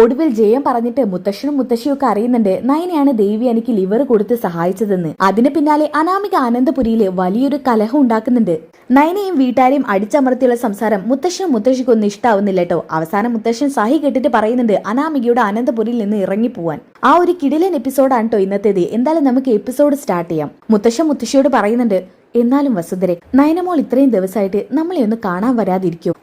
ഒടുവിൽ ജയം പറഞ്ഞിട്ട് മുത്തശ്ശനും മുത്തശ്ശിയും ഒക്കെ അറിയുന്നുണ്ട് നയനയാണ് ദേവി എനിക്ക് ലിവർ കൊടുത്ത് സഹായിച്ചതെന്ന്. അതിന് പിന്നാലെ അനാമിക ആനന്ദപുരിയിൽ വലിയൊരു കലഹം ഉണ്ടാക്കുന്നുണ്ട്. നയനയും വീട്ടാരെയും അടിച്ചമർത്തിയുള്ള സംസാരം മുത്തശ്ശനും മുത്തശ്ശിക്കൊന്നും ഇഷ്ടാവുന്നില്ല കേട്ടോ അവസാനം മുത്തശ്ശൻ സഹി കെട്ടിട്ട് പറയുന്നുണ്ട് അനാമികയുടെ അനന്തപുരിയിൽ നിന്ന് ഇറങ്ങിപ്പോവാൻ. ആ ഒരു കിടിലൻ എപ്പിസോഡാണ് കേട്ടോ ഇന്നത്തേത്. എന്തായാലും നമുക്ക് എപ്പിസോഡ് സ്റ്റാർട്ട് ചെയ്യാം. മുത്തശ്ശൻ മുത്തശ്ശിയോട് പറയുന്നുണ്ട് എന്നാലും വസുന്ധരെ നയനമോൾ ഇത്രയും ദിവസമായിട്ട് നമ്മളെ ഒന്ന് കാണാൻ വരാതിരിക്കും.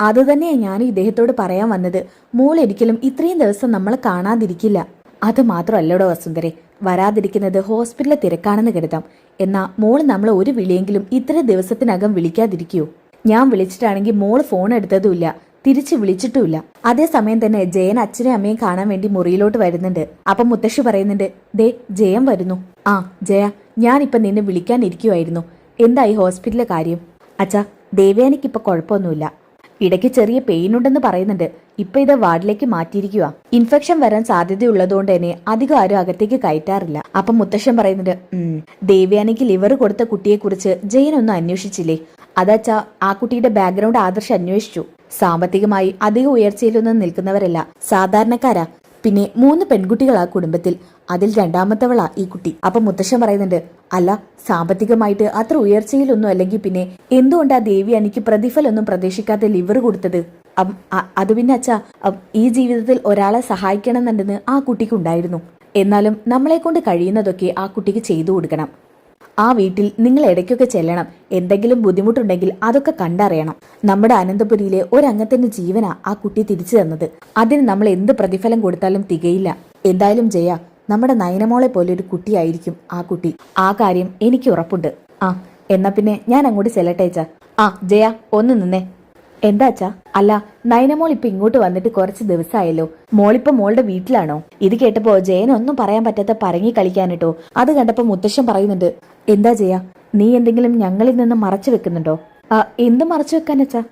അത് തന്നെയാ ഞാൻ ഇദ്ദേഹത്തോട് പറയാൻ വന്നത്. മോൾ ഒരിക്കലും ഇത്രയും ദിവസം നമ്മളെ കാണാതിരിക്കില്ല. അത് മാത്രമല്ലടോ വസുന്ധരെ വരാതിരിക്കുന്നത് ഹോസ്പിറ്റലിലെ തിരക്കാണെന്ന് കരുതാം. എന്നാ മോൾ നമ്മളെ ഒരു വിളിയെങ്കിലും ഇത്ര ദിവസത്തിനകം വിളിക്കാതിരിക്കൂ. ഞാൻ വിളിച്ചിട്ടാണെങ്കിൽ മോൾ ഫോൺ എടുത്തതുമില്ല തിരിച്ചു വിളിച്ചിട്ടുമില്ല. അതേസമയം തന്നെ ജയൻ അച്ഛനെയും അമ്മയും കാണാൻ വേണ്ടി മുറിയിലോട്ട് വരുന്നുണ്ട്. അപ്പം മുത്തശ്ശി പറയുന്നുണ്ട് ദേ ജയം വരുന്നു. ആ ജയ ഞാനിപ്പൊ നിന്നെ വിളിക്കാനിരിക്കുമായിരുന്നു എന്തായി ഹോസ്പിറ്റലിലെ കാര്യം? അച്ഛാ ദേവയാനിക്കിപ്പോൾ കുഴപ്പമൊന്നുമില്ല. ഇടയ്ക്ക് ചെറിയ പെയിൻ ഉണ്ടെന്ന് പറയുന്നുണ്ട്. ഇപ്പൊ ഇത് വാർഡിലേക്ക് മാറ്റിയിരിക്കുക ഇൻഫെക്ഷൻ വരാൻ സാധ്യതയുള്ളതുകൊണ്ട് തന്നെ അധികം ആരും അകത്തേക്ക് കയറ്റാറില്ല. അപ്പം മുത്തശ്ശൻ പറയുന്നുണ്ട് ദേവയാനിക്ക് ലിവർ കൊടുത്ത കുട്ടിയെക്കുറിച്ച് ജയൻ ഒന്നും അന്വേഷിച്ചില്ലേ? അതച്ചാ ആ കുട്ടിയുടെ ബാക്ക്ഗ്രൗണ്ട് ആദർശ് അന്വേഷിച്ചു. സാമ്പത്തികമായി അധിക ഉയർച്ചയിലൊന്നും നിൽക്കുന്നവരല്ല. സാധാരണക്കാരാ. പിന്നെ മൂന്ന് പെൺകുട്ടികളാ കുടുംബത്തിൽ. അതിൽ രണ്ടാമത്തവളാ ഈ കുട്ടി. അപ്പൊ മുത്തശ്ശൻ പറയുന്നുണ്ട് അല്ല സാമ്പത്തികമായിട്ട് അത്ര ഉയർച്ചയിലൊന്നും അല്ലെങ്കിൽ പിന്നെ എന്തുകൊണ്ടാ ദേവി എനിക്ക് പ്രതിഫലൊന്നും പ്രതീക്ഷിക്കാതെ ലിവർ കൊടുത്തത്? അത് പിന്നെ അച്ഛാ ഈ ജീവിതത്തിൽ ഒരാളെ സഹായിക്കണം എന്നുണ്ടെന്ന് ആ കുട്ടിക്ക് കുട്ടിക്കുണ്ടായിരുന്നു. എന്നാലും നമ്മളെ കൊണ്ട് കഴിയുന്നതൊക്കെ ആ കുട്ടിക്ക് ചെയ്തു കൊടുക്കണം. ആ വീട്ടിൽ നിങ്ങൾ ഇടയ്ക്കൊക്കെ ചെല്ലണം. എന്തെങ്കിലും ബുദ്ധിമുട്ടുണ്ടെങ്കിൽ അതൊക്കെ കണ്ടറിയണം. നമ്മുടെ അനന്തപുരിയിലെ ഒരംഗത്തിന്റെ ജീവനാ ആ കുട്ടി തിരിച്ചു തന്നത്. അതിന് നമ്മൾ എന്ത് പ്രതിഫലം കൊടുത്താലും തികയില്ല. എന്തായാലും ജയ നമ്മുടെ നയനമോളെ പോലെ ഒരു കുട്ടിയായിരിക്കും ആ കുട്ടി. ആ കാര്യം എനിക്ക് ഉറപ്പുണ്ട്. ആ എന്നാ പിന്നെ ഞാൻ അങ്ങോട്ട് ചെല്ലട്ടേച്ച ആ ജയ ഒന്ന് നിന്നേ. എന്താ അച്ഛാ? അല്ല നയനമോൾ ഇപ്പൊ ഇങ്ങോട്ട് വന്നിട്ട് കുറച്ച് ദിവസമായല്ലോ മോളിപ്പോ മോളുടെ വീട്ടിലാണോ? ഇത് കേട്ടപ്പോ ജയനൊന്നും പറയാൻ പറ്റാത്ത പറങ്ങി കളിക്കാനിട്ടോ. അത് കണ്ടപ്പോ മുത്തശ്ശൻ പറയുന്നുണ്ട് എന്താ ചെയ്യാ നീ എന്തെങ്കിലും ഞങ്ങളിൽ നിന്ന് മറച്ചു വെക്കുന്നുണ്ടോ? എന്ത് മറച്ചു വെക്കാൻ അച്ഛാ?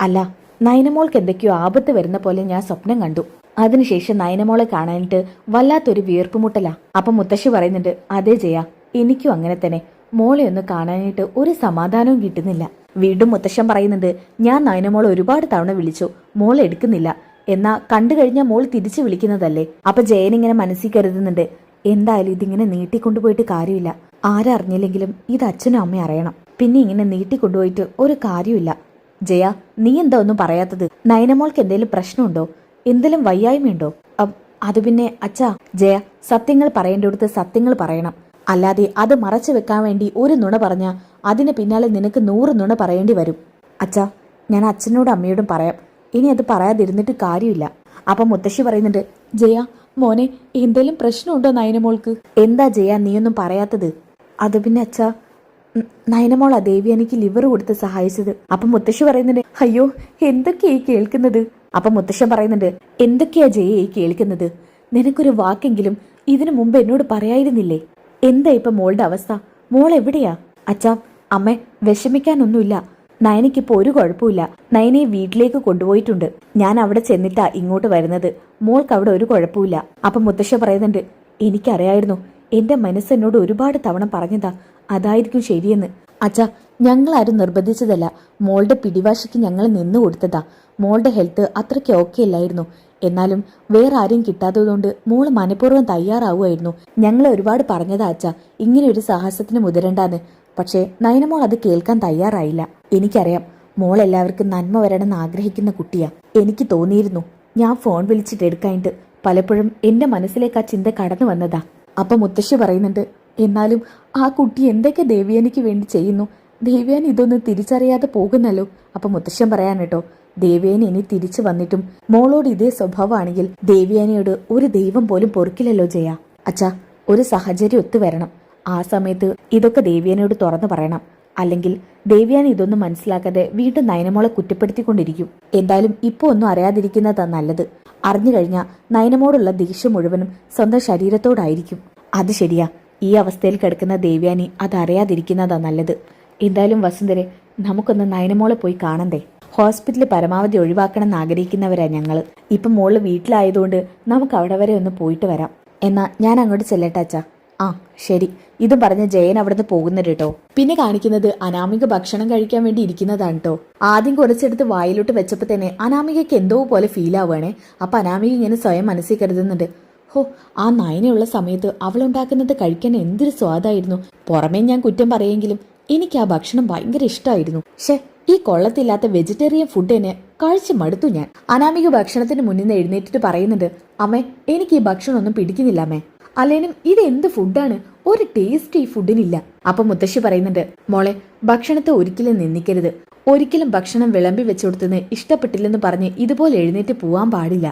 അല്ല നയനമോൾക്ക് എന്തൊക്കെയോ ആപത്ത് വരുന്ന പോലെ ഞാൻ സ്വപ്നം കണ്ടു. അതിനുശേഷം നയനമോളെ കാണാനിട്ട് വല്ലാത്തൊരു വീർപ്പുമുട്ടലാ. അപ്പൊ മുത്തശ്ശി പറയുന്നുണ്ട് അതേ ജയ എനിക്കും അങ്ങനെ തന്നെ. മോളെ ഒന്ന് കാണാനായിട്ട് ഒരു സമാധാനവും കിട്ടുന്നില്ല. വീണ്ടും മുത്തശ്ശൻ പറയുന്നുണ്ട് ഞാൻ നയനമോളെ ഒരുപാട് തവണ വിളിച്ചു. മോൾ എടുക്കുന്നില്ല. എന്നാ കണ്ടു കഴിഞ്ഞാൽ മോൾ തിരിച്ചു വിളിക്കുന്നതല്ലേ? അപ്പൊ ജയൻ ഇങ്ങനെ മനസ്സിൽ കരുതുന്നുണ്ട് എന്തായാലും ഇതിങ്ങനെ നീട്ടിക്കൊണ്ടുപോയിട്ട് കാര്യമില്ല. ആരറിഞ്ഞില്ലെങ്കിലും ഇത് അച്ഛനും അമ്മയും അറിയണം. പിന്നെ ഇങ്ങനെ നീട്ടിക്കൊണ്ടുപോയിട്ട് ഒരു കാര്യമില്ല ജയ നീ എന്താ ഒന്നും പറയാത്തത്? നയനമോൾക്ക് എന്തെങ്കിലും പ്രശ്നമുണ്ടോ? എന്തെങ്കിലും വയ്യായ്മയുണ്ടോ? അത് പിന്നെ അച്ഛാ ജയ സത്യങ്ങൾ പറയേണ്ടടുത്ത് സത്യങ്ങൾ പറയണം. അല്ലാതെ അത് മറച്ചു വെക്കാൻ വേണ്ടി ഒരു നുണ പറഞ്ഞാൽ അതിന് പിന്നാലെ നിനക്ക് നൂറ് നുണ പറയേണ്ടി വരും. അച്ഛാ ഞാൻ അച്ഛനോടും അമ്മയോടും പറയാം. ഇനി അത് പറയാതിരുന്നിട്ട് കാര്യമില്ല. അപ്പൊ മുത്തശ്ശി പറയുന്നുണ്ട് ജയ മോനെ എന്തെങ്കിലും പ്രശ്നമുണ്ടോ നയനമോൾക്ക്? എന്താ ജയ നീയൊന്നും പറയാത്തത്? അത് പിന്നെ അച്ഛാ നയനമോളാ ദേവി എനിക്ക് ലിവർ കൊടുത്ത് സഹായിച്ചത്. അപ്പൊ മുത്തശ്ശി പറയുന്നുണ്ട് അയ്യോ എന്തൊക്കെയാ ഈ കേൾക്കുന്നത്? അപ്പൊ മുത്തശ്ശൻ പറയുന്നുണ്ട് എന്തൊക്കെയാ ജയ ഈ കേൾക്കുന്നത്? നിനക്കൊരു വാക്കെങ്കിലും ഇതിനു മുമ്പ് എന്നോട് പറയായിരുന്നില്ലേ എന്താ ഇപ്പൊ മോളുടെ അവസ്ഥ? മോൾ എവിടെയാ? അച്ഛാ അമ്മ വിഷമിക്കാനൊന്നുമില്ല. നയനയ്ക്കിപ്പോ ഒരു കുഴപ്പമില്ല നയനെ വീട്ടിലേക്ക് കൊണ്ടുപോയിട്ടുണ്ട്. ഞാൻ അവിടെ ചെന്നിട്ടാ ഇങ്ങോട്ട് വരുന്നത്. മോൾക്ക് അവിടെ ഒരു കുഴപ്പമില്ല അപ്പൊ മുത്തശ്ശ പറയുന്നുണ്ട് എനിക്കറിയായിരുന്നു. എന്റെ മനസ്സ് എന്നോട് ഒരുപാട് തവണ പറഞ്ഞതാ അതായിരിക്കും ശരിയെന്ന്. അച്ഛാ ഞങ്ങളാരും നിർബന്ധിച്ചതല്ല. മോളുടെ പിടിവാശിക്ക് ഞങ്ങൾ നിന്നു കൊടുത്തതാ. മോളുടെ ഹെൽത്ത് അത്രയ്ക്ക് ഓക്കെ അല്ലായിരുന്നു. എന്നാലും വേറെ ആരും കിട്ടാത്തതുകൊണ്ട് മോൾ മനഃപൂർവം തയ്യാറാവുമായിരുന്നു. ഞങ്ങൾ ഒരുപാട് പറഞ്ഞതാ അച്ഛാ. ഇങ്ങനെ ഒരു സാഹസത്തിന് മുതിരണ്ടാന്ന്. പക്ഷേ നയനമോൾ അത് കേൾക്കാൻ തയ്യാറായില്ല. എനിക്കറിയാം മോൾ എല്ലാവർക്കും നന്മ വരണമെന്ന് ആഗ്രഹിക്കുന്ന കുട്ടിയാ. എനിക്ക് തോന്നിയിരുന്നു ഞാൻ ഫോൺ വിളിച്ചിട്ട് എടുക്കാനായിട്ട് പലപ്പോഴും എന്റെ മനസ്സിലേക്ക് ആ ചിന്ത കടന്നു വന്നതാ. അപ്പൊ മുത്തശ്ശി പറയുന്നുണ്ട് എന്നാലും ആ കുട്ടി എന്തൊക്കെ ദേവിയാനിക്ക് വേണ്ടി ചെയ്യുന്നു? ദേവ്യാൻ ഇതൊന്നും തിരിച്ചറിയാതെ പോകുന്നല്ലോ. അപ്പൊ മുത്തശ്ശൻ പറയാൻ കേട്ടോ ദേവ്യാനി ഇനി തിരിച്ചു വന്നിട്ടും മോളോട് ഇതേ സ്വഭാവമാണെങ്കിൽ ദേവ്യാനിയോട് ഒരു ദൈവം പോലും പൊറുക്കില്ലല്ലോ ജയ. അച്ഛാ ഒരു സാഹചര്യം ഒത്തുവരണം ആ സമയത്ത് ഇതൊക്കെ ദേവ്യാനിയോട് തുറന്നു പറയണം. അല്ലെങ്കിൽ ദേവ്യാനി ഇതൊന്നും മനസ്സിലാക്കാതെ വീണ്ടും നയനമോളെ കുറ്റപ്പെടുത്തിക്കൊണ്ടിരിക്കും. എന്തായാലും ഇപ്പോൾ ഒന്നും അറിയാതിരിക്കുന്നതാ നല്ലത്. അറിഞ്ഞു കഴിഞ്ഞാൽ നയനമോടുള്ള ദേഷ്യം മുഴുവനും സ്വന്തം ശരീരത്തോടായിരിക്കും. അത് ശരിയാ. ഈ അവസ്ഥയിൽ കിടക്കുന്ന ദേവ്യാനി അതറിയാതിരിക്കുന്നതാ നല്ലത്. എന്തായാലും വസുന്ധരെ നമുക്കൊന്ന് നയനമോളെ പോയി കാണണ്ടേ? ഹോസ്പിറ്റലിൽ പരമാവധി ഒഴിവാക്കണം ആഗ്രഹിക്കുന്നവരാ ഞങ്ങൾ ഇപ്പം മോൾ വീട്ടിലായതുകൊണ്ട് നമുക്ക് അവിടെ വരെ ഒന്ന് പോയിട്ട് വരാം. എന്നാ ഞാൻ അങ്ങോട്ട് ചെല്ലട്ടാച്ചാ ആ ശരി. ഇത് പറഞ്ഞ ജയൻ അവിടുന്ന് പോകുന്നത് കേട്ടോ പിന്നെ കാണിക്കുന്നത് അനാമിക ഭക്ഷണം കഴിക്കാൻ വേണ്ടി ഇരിക്കുന്നതാണ് കേട്ടോ ആദ്യം കുറച്ചെടുത്ത് വായിലോട്ട് വെച്ചപ്പോൾ തന്നെ അനാമികയ്ക്ക് എന്തോ പോലെ ഫീൽ ആവുകയാണേ. അപ്പൊ അനാമിക ഇങ്ങനെ സ്വയം മനസ്സിൽ കരുതുന്നുണ്ട്. ഹോ ആ നയനയുള്ള സമയത്ത് അവൾ ഉണ്ടാക്കുന്നത് കഴിക്കാൻ എന്തൊരു സ്വാദായിരുന്നു. പുറമേ ഞാൻ കുറ്റം പറയെങ്കിലും എനിക്ക് ആ ഭക്ഷണം ഭയങ്കര ഇഷ്ടമായിരുന്നു ഷേ ഈ കൊള്ളത്തില്ലാത്ത വെജിറ്റേറിയൻ ഫുഡ് തന്നെ കഴിച്ചു മടുത്തു ഞാൻ. അനാമിക ഭക്ഷണത്തിന് മുന്നിൽ നിന്ന് എഴുന്നേറ്റിട്ട് പറയുന്നുണ്ട് അമ്മേ എനിക്ക് ഈ ഭക്ഷണം ഒന്നും പിടിക്കുന്നില്ല അമ്മേ. അല്ലേനും ഇത് എന്ത് ഫുഡാണ് ഒരു ടേസ്റ്റ് ഈ ഫുഡിനില്ല അപ്പൊ മുത്തശ്ശി പറയുന്നുണ്ട് മോളെ ഭക്ഷണത്തെ ഒരിക്കലും നിന്ദിക്കരുത്. ഒരിക്കലും ഭക്ഷണം വിളമ്പി വെച്ചു കൊടുത്തുനിന്ന് ഇഷ്ടപ്പെട്ടില്ലെന്ന് പറഞ്ഞ് ഇതുപോലെ എഴുന്നേറ്റ് പോവാൻ പാടില്ല.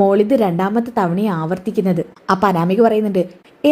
മോളിത് രണ്ടാമത്തെ തവണയെ ആവർത്തിക്കുന്നത്. അപ്പൊ അനാമിക പറയുന്നുണ്ട്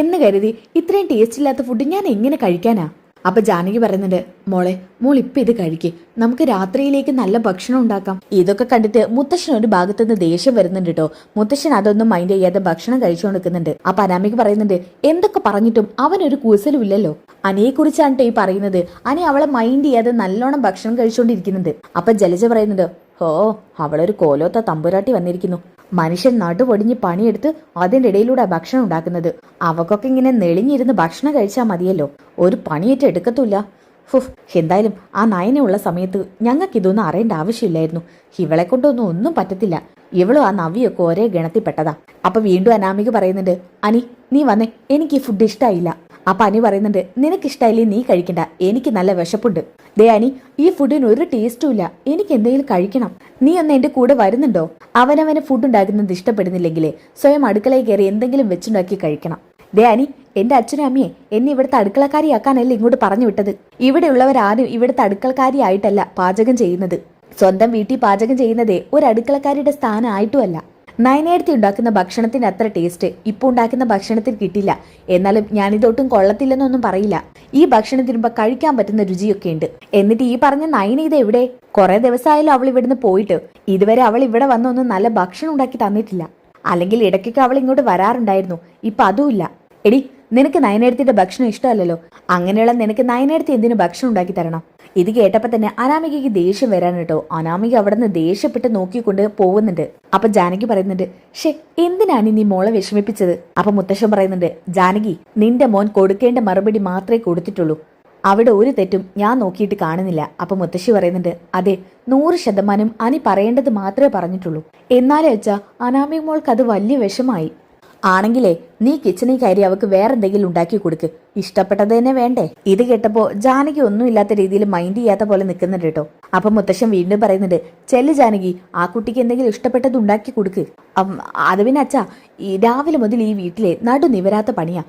എന്ന് കരുതി ഇത്രയും ടേസ്റ്റ് ഇല്ലാത്ത ഫുഡ് ഞാൻ എങ്ങനെ കഴിക്കാനാ? അപ്പൊ ജാനകി പറയുന്നുണ്ട് മോളെ മോൾ ഇപ്പൊ ഇത് കഴിക്ക്. നമുക്ക് രാത്രിയിലേക്ക് നല്ല ഭക്ഷണം ഉണ്ടാക്കാം. ഇതൊക്കെ കണ്ടിട്ട് മുത്തശ്ശൻ ഒരു ഭാഗത്ത് നിന്ന് ദേഷ്യം വരുന്നുണ്ട് കേട്ടോ. മുത്തശ്ശൻ അതൊന്നും മൈൻഡ് ചെയ്യാതെ ഭക്ഷണം കഴിച്ചുകൊണ്ടിരിക്കുന്നുണ്ട്. അപ്പൊ അനാമിക്ക് പറയുന്നുണ്ട് എന്തൊക്കെ പറഞ്ഞിട്ടും അവനൊരു കൂസലും ഇല്ലല്ലോ അനിയെ കുറിച്ചാണ് ഈ പറയുന്നത്. അനി അവളെ മൈൻഡ് ചെയ്യാതെ നല്ലോണം ഭക്ഷണം കഴിച്ചുകൊണ്ടിരിക്കുന്നുണ്ട്. അപ്പൊ ജലജ പറയുന്നുണ്ട് ഓ അവളൊരു കോലോത്ത തമ്പുരാട്ടി വന്നിരിക്കുന്നു. മനുഷ്യൻ നടുപൊടിഞ്ഞ് പണിയെടുത്ത് അതിന്റെ ഇടയിലൂടെ ഭക്ഷണം ഉണ്ടാക്കുന്നത്. അവക്കൊക്കെ ഇങ്ങനെ നെളിഞ്ഞിരുന്ന് ഭക്ഷണം കഴിച്ചാൽ മതിയല്ലോ. ഒരു പണിയേറ്റ് എടുക്കത്തൂല്ല ഫുഫ് എന്തായാലും ആ നയനുള്ള സമയത്ത് ഞങ്ങൾക്ക് ഇതൊന്നും അറിയേണ്ട ആവശ്യമില്ലായിരുന്നു. ഇവളെ കൊണ്ടൊന്നും ഒന്നും പറ്റത്തില്ല. ഇവളും ആ നവിയൊക്കെ ഒരേ ഗണത്തിൽപ്പെട്ടതാ. അപ്പൊ വീണ്ടും അനാമിക പറയുന്നുണ്ട് അനി നീ വന്നേ. എനിക്ക് ഈ ഫുഡ് ഇഷ്ടമായില്ല അപ്പൊ അനി പറയുന്നുണ്ട് നിനക്ക് ഇഷ്ടമായില്ലേ നീ കഴിക്കണ്ട. എനിക്ക് നല്ല വിശപ്പുണ്ട്. ദേ അനി ഈ ഫുഡിന് ഒരു ടേസ്റ്റും ഇല്ല. എനിക്ക് എന്തെങ്കിലും കഴിക്കണം. നീ ഒന്ന് എന്റെ കൂടെ വരുന്നുണ്ടോ? അവനവന് ഫുഡ് ഉണ്ടാക്കുന്നത് ഇഷ്ടപ്പെടുന്നില്ലെങ്കിലേ സ്വയം അടുക്കളയിൽ കയറി എന്തെങ്കിലും വെച്ചുണ്ടാക്കി കഴിക്കണം. ദേ അനി എന്റെ അച്ഛനും അമ്മയെ എന്നെ ഇവിടുത്തെ അടുക്കളക്കാരിയാക്കാനല്ല ഇങ്ങോട്ട് പറഞ്ഞു വിട്ടത്? ഇവിടെയുള്ളവരാരും ഇവിടുത്തെ അടുക്കളക്കാരിയായിട്ടല്ല പാചകം ചെയ്യുന്നത്. സ്വന്തം വീട്ടിൽ പാചകം ചെയ്യുന്നതേ ഒരു അടുക്കളക്കാരിയുടെ സ്ഥാനമായിട്ടുമല്ല നയനേടത്തി ഉണ്ടാക്കുന്ന ഭക്ഷണത്തിന് അത്ര ടേസ്റ്റ് ഇപ്പൊ ഉണ്ടാക്കുന്ന ഭക്ഷണത്തിൽ കിട്ടില്ല. എന്നാലും ഞാനിതൊട്ടും കൊള്ളത്തില്ലെന്നൊന്നും പറയില്ല. ഈ ഭക്ഷണം തിരുമ്പോ കഴിക്കാൻ പറ്റുന്ന രുചിയൊക്കെ ഉണ്ട്. എന്നിട്ട് ഈ പറഞ്ഞ നയന ഇത് എവിടെ? കുറെ ദിവസമായാലും അവൾ ഇവിടുന്ന് പോയിട്ട്. ഇതുവരെ അവൾ ഇവിടെ വന്നൊന്നും നല്ല ഭക്ഷണം ഉണ്ടാക്കി തന്നിട്ടില്ല. അല്ലെങ്കിൽ ഇടയ്ക്കൊക്കെ അവൾ ഇങ്ങോട്ട് വരാറുണ്ടായിരുന്നു. ഇപ്പൊ അതുമില്ല എടി നിനക്ക് നയനേടത്തിന്റെ ഭക്ഷണം ഇഷ്ടമല്ലല്ലോ. അങ്ങനെയുള്ള നിനക്ക് നയനേടത്തി എന്തിനു ഭക്ഷണം ഉണ്ടാക്കി തരണം? ഇത് കേട്ടപ്പോ തന്നെ അനാമികയ്ക്ക് ദേഷ്യം വരാൻ കേട്ടോ. അനാമിക അവിടെ നിന്ന് ദേഷ്യപ്പെട്ട് നോക്കിക്കൊണ്ട് പോകുന്നുണ്ട്. അപ്പൊ ജാനകി പറയുന്നുണ്ട് ഷേ എന്തിനാണ് നീ മോളെ വിഷമിപ്പിച്ചത്? അപ്പൊ മുത്തശ്ശൻ പറയുന്നുണ്ട് ജാനകി നിന്റെ മോൻ കൊടുക്കേണ്ട മറുപടി മാത്രമേ കൊടുത്തിട്ടുള്ളൂ. അവിടെ ഒരു തെറ്റും ഞാൻ നോക്കിയിട്ട് കാണുന്നില്ല. അപ്പൊ മുത്തശ്ശി പറയുന്നുണ്ട് അതെ നൂറ് ശതമാനം അനി പറയേണ്ടത് മാത്രമേ പറഞ്ഞിട്ടുള്ളൂ. എന്നാലേ വെച്ചാ അനാമിക മോൾക്ക് അത് വലിയ വിഷമായി. ആണെങ്കിലേ നീ കിച്ചണിൽ കയറി അവക്ക് വേറെന്തെങ്കിലും ഉണ്ടാക്കി കൊടുക്ക്. ഇഷ്ടപ്പെട്ടത് തന്നെ വേണ്ടേ? ഇത് കേട്ടപ്പോ ജാനകി ഒന്നുമില്ലാത്ത രീതിയിൽ മൈൻഡ് ചെയ്യാത്ത പോലെ നിൽക്കുന്നുണ്ട് കേട്ടോ. അപ്പൊ മുത്തശ്ശൻ വീണ്ടും പറയുന്നുണ്ട് ചെല്ല് ജാനകി ആ കുട്ടിക്ക് എന്തെങ്കിലും ഇഷ്ടപ്പെട്ടത് ഉണ്ടാക്കി കൊടുക്ക്. അത് പിന്നെ അച്ഛാ ഈ രാവിലെ മുതൽ ഈ വീട്ടിലെ നടു നിവരാത്ത പണിയാ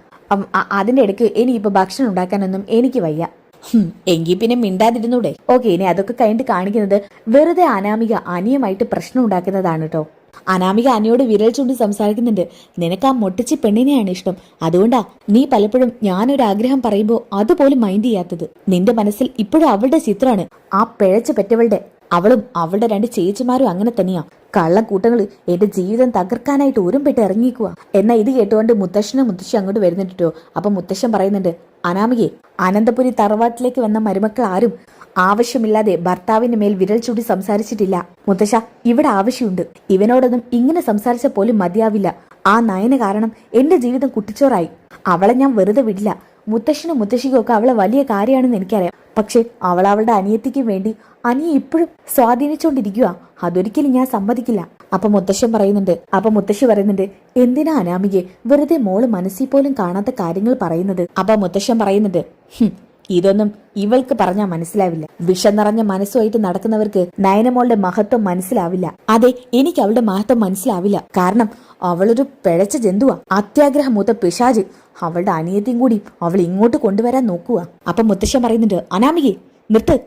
അതിന്റെ ഇടയ്ക്ക് ഇനിയിപ്പോ ഭക്ഷണം ഉണ്ടാക്കാനൊന്നും എനിക്ക് വയ്യ. എങ്കിൽ എങ്കി പിന്നെ മിണ്ടാതിരുന്നൂടെ? ഓക്കെ ഇനി അതൊക്കെ കഴിഞ്ഞിട്ട് കാണിക്കുന്നത് വെറുതെ അനാമിക അനിയമായിട്ട് പ്രശ്നം ഉണ്ടാക്കുന്നതാണ് കേട്ടോ. അനാമിക അനിയോട് വിരൽ ചൂണ്ടി സംസാരിക്കുന്നുണ്ട്. നിനക്ക് ആ മൊട്ടിച്ചി പെണ്ണിനെയാണ് ഇഷ്ടം. അതുകൊണ്ടാ നീ പലപ്പോഴും ഞാനൊരു ആഗ്രഹം പറയുമ്പോൾ അതുപോലും മൈൻഡ് ചെയ്യാത്തത്. നിന്റെ മനസ്സിൽ ഇപ്പോഴും അവളുടെ ചിത്രമാണ്. ആ പിഴച്ച പെറ്റവളുടെ. അവളും അവളുടെ രണ്ട് ചേച്ചിമാരും അങ്ങനെ തന്നെയാ. കള്ളക്കൂട്ടങ്ങൾ എന്റെ ജീവിതം തകർക്കാനായിട്ട് ഉരുമ്പിട്ട് ഇറങ്ങിക്കുക എന്നാ ഇത് കേട്ടുകൊണ്ട് മുത്തശ്ശനും മുത്തശ്ശി അങ്ങോട്ട് വരുന്നുണ്ടോ അപ്പൊ മുത്തശ്ശൻ പറയുന്നുണ്ട് അനാമികെ അനന്തപുരി തറവാട്ടിലേക്ക് വന്ന മരുമക്കൾ ആരും ആവശ്യമില്ലാതെ ഭർത്താവിന്റെ മേൽ വിരൽ ചൂടി സംസാരിച്ചിട്ടില്ല. മുത്തശ്ശ ഇവിടെ ആവശ്യമുണ്ട്. ഇവനോടൊന്നും ഇങ്ങനെ സംസാരിച്ച പോലും മതിയാവില്ല. ആ നയന കാരണം എന്റെ ജീവിതം കുട്ടിച്ചോറായി. അവളെ ഞാൻ വെറുതെ വിടില്ല. മുത്തശ്ശനും മുത്തശ്ശിക്കും ഒക്കെ അവളെ വലിയ കാര്യമാണെന്ന് എനിക്കറിയാം. പക്ഷെ അവൾ അവളുടെ അനിയത്തിക്കും വേണ്ടി അനിയെ ഇപ്പോഴും സ്വാധീനിച്ചുകൊണ്ടിരിക്കുക അതൊരിക്കലും ഞാൻ സമ്മതിക്കില്ല. അപ്പൊ മുത്തശ്ശൻ പറയുന്നുണ്ട് അപ്പൊ മുത്തശ്ശി പറയുന്നുണ്ട് എന്തിനാ അനാമികെ വെറുതെ മോൾ മനസ്സിൽ പോലും കാണാത്ത കാര്യങ്ങൾ പറയുന്നത്? അപ്പൊ മുത്തശ്ശൻ പറയുന്നുണ്ട് "ഹും, ഇതൊന്നും ഇവൾക്ക് പറഞ്ഞാൽ മനസ്സിലാവില്ല. വിഷം നിറഞ്ഞ മനസ്സുമായിട്ട് നടക്കുന്നവർക്ക് നയനമോളുടെ മഹത്വം മനസ്സിലാവില്ല. അതെ എനിക്ക് അവളുടെ മഹത്വം മനസ്സിലാവില്ല. കാരണം അവളൊരു പിഴച്ച ജന്തുവാ. അത്യാഗ്രഹം മൂത്ത പിശാജ്. അവളുടെ അനിയത്തിയും കൂടി അവൾ ഇങ്ങോട്ട് കൊണ്ടുവരാൻ നോക്കുക. അപ്പൊ മുത്തശ്ശൻ പറയുന്നുണ്ട് അനാമികെ നിർത്ത്.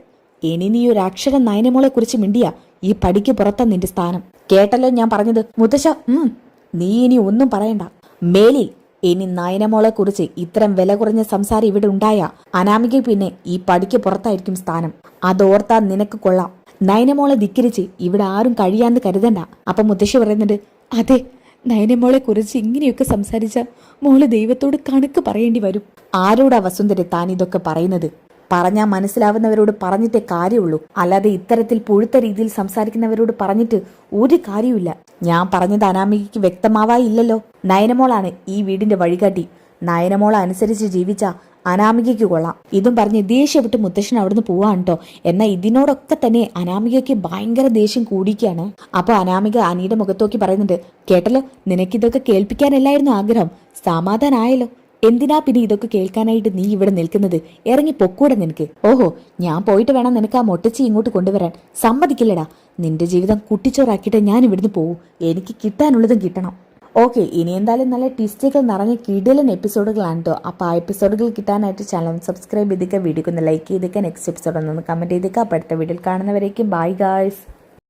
ഇനി നീ ഒരു അക്ഷരം നയനമോളെ കുറിച്ച് മിണ്ടിയ. ഈ പടിക്ക് പുറത്ത നിന്റെ സ്ഥാനം. കേട്ടല്ലോ ഞാൻ പറഞ്ഞത്. മുത്തശ്ശ ഉം നീ ഇനി ഒന്നും പറയണ്ട. മേലിൽ ഇനി നയനമോളെ കുറിച്ച് ഇത്തരം വില കുറഞ്ഞ സംസാരം ഇവിടെ ഉണ്ടായ അനാമിക പിന്നെ ഈ പടിക്ക് പുറത്തായിരിക്കും സ്ഥാനം. അതോർത്താ നിനക്ക് കൊള്ളാം. നയനമോളെ ധിക്കരിച്ച് ഇവിടെ ആരും കഴിയാന്ന് കരുതണ്ട. അപ്പൊ മുത്തശ്ശി പറയുന്നുണ്ട് അതെ നയനമോളെ കുറിച്ച് ഇങ്ങനെയൊക്കെ സംസാരിച്ച മോൾ ദൈവത്തോട് കണക്ക് പറയേണ്ടി വരും. ആരോടാ വസുന്ധര താൻ ഇതൊക്കെ പറയുന്നത്? പറഞ്ഞാൽ മനസ്സിലാവുന്നവരോട് പറഞ്ഞിട്ടേ കാര്യമുള്ളൂ. അല്ലാതെ ഇത്തരത്തിൽ പുഴുത്ത രീതിയിൽ സംസാരിക്കുന്നവരോട് പറഞ്ഞിട്ട് ഒരു കാര്യമില്ല ഞാൻ പറഞ്ഞത് അനാമികയ്ക്ക് വ്യക്തമാവായില്ലല്ലോ നയനമോളാണ് ഈ വീടിന്റെ വഴികാട്ടി. നയനമോൾ അനുസരിച്ച് ജീവിച്ച അനാമികയ്ക്ക് കൊള്ളാം. ഇതും പറഞ്ഞ് വിട്ട് മുത്തശ്ശൻ അവിടുന്ന് പോവാണ് കേട്ടോ എന്നാൽ ഇതിനോടൊക്കെ തന്നെ അനാമികയ്ക്ക് ഭയങ്കര ദേഷ്യം കൂടിക്കുകയാണ് അപ്പൊ അനാമിക അനിയുടെ മുഖത്തോക്കി പറയുന്നുണ്ട് കേട്ടല്ലോ നിനക്കിതൊക്കെ കേൾപ്പിക്കാനല്ലായിരുന്നു ആഗ്രഹം. സമാധാനായല്ലോ. എന്തിനാ പിന്നെ ഇതൊക്കെ കേൾക്കാനായിട്ട് നീ ഇവിടെ നിൽക്കുന്നത്? ഇറങ്ങി പൊക്കൂടെ നിനക്ക്. ഓഹോ ഞാൻ പോയിട്ട് വേണം നിനക്ക് ആ മൊട്ടച്ചി ഇങ്ങോട്ട് കൊണ്ടുവരാൻ. സമ്മതിക്കില്ലടാ. നിന്റെ ജീവിതം കുട്ടിച്ചോറാക്കിയിട്ട് ഞാൻ ഇവിടുന്ന് പോവും. എനിക്ക് കിട്ടാനുള്ളതും കിട്ടണം. ഓക്കെ ഇനി എന്തായാലും നല്ല ട്വിസ്റ്റുകൾ നിറഞ്ഞ കിടിലൻ എപ്പിസോഡുകളാണ് കേട്ടോ. അപ്പോൾ ആ എപ്പിസോഡുകൾ കിട്ടാനായിട്ട് ചാനൽ സബ്സ്ക്രൈബ് ചെയ്തേക്കുക വീഡിയോക്ക് ഒന്ന് ലൈക്ക് ചെയ്തേക്കുക നെക്സ്റ്റ് എപ്പിസോഡ് ഒന്ന് കമന്റ് ചെയ്തേക്കുക അപ്പോൾ അടുത്ത വീഡിയോയിൽ കാണുന്നവരേക്കും. Bye guys